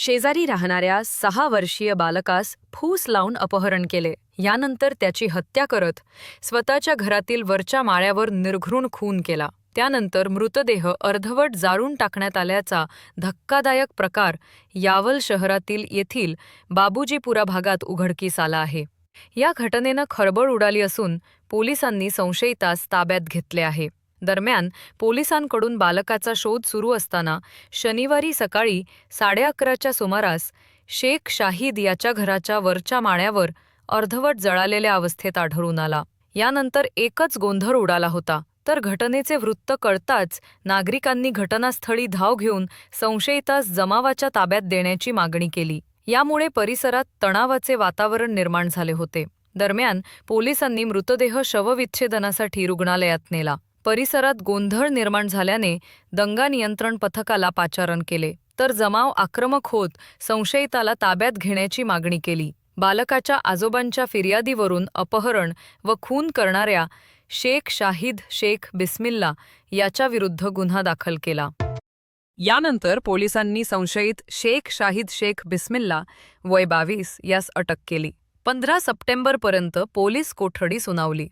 शेजारी राहणाऱ्या सहा वर्षीय बालकास फूस लावून अपहरण केले. यानंतर त्याची हत्या करत स्वतःच्या घरातील वरच्या माळ्यावर निर्घृण खून केला. त्यानंतर मृतदेह अर्धवट जाळून टाकण्यात आल्याचा धक्कादायक प्रकार यावल शहरातील येथील बाबूजीपुरा भागात उघडकीस आला आहे. या घटनेनं खळबळ उडाली असून पोलिसांनी संशयितास ताब्यात घेतले आहे. दरम्यान पोलिसांकडून बालकाचा शोध सुरू असताना शनिवारी सकाळी साडे अकराच्या सुमारास शेख शाहीद याच्या घराच्या वरच्या माळ्यावर अर्धवट जळालेल्या अवस्थेत आढळून आला. यानंतर एकच गोंधळ उडाला होता. तर घटनेचे वृत्त कळताच नागरिकांनी घटनास्थळी धाव घेऊन संशयितास जमावाच्या ताब्यात देण्याची मागणी केली. यामुळे परिसरात तणावाचे वातावरण निर्माण झाले होते. दरम्यान पोलिसांनी मृतदेह शवविच्छेदनासाठी रुग्णालयात नेला. परिसरात गोंधळ निर्माण झाल्याने दंगा नियंत्रण पथकाला पाचारण केले तर जमाव आक्रमक होत संशयिताला ताब्यात घेण्याची मागणी केली. बालकाच्या आजोबांच्या फिर्यादीवरून अपहरण व खून करणाऱ्या शेख शाहिद शेख बिस्मिल्ला याच्याविरुद्ध गुन्हा दाखल केला. यानंतर पोलिसांनी संशयित शेख शाहिद शेख बिस्मिल्ला वय बावीस यास अटक केली. पंधरा सप्टेंबरपर्यंत पोलीस कोठडी सुनावली.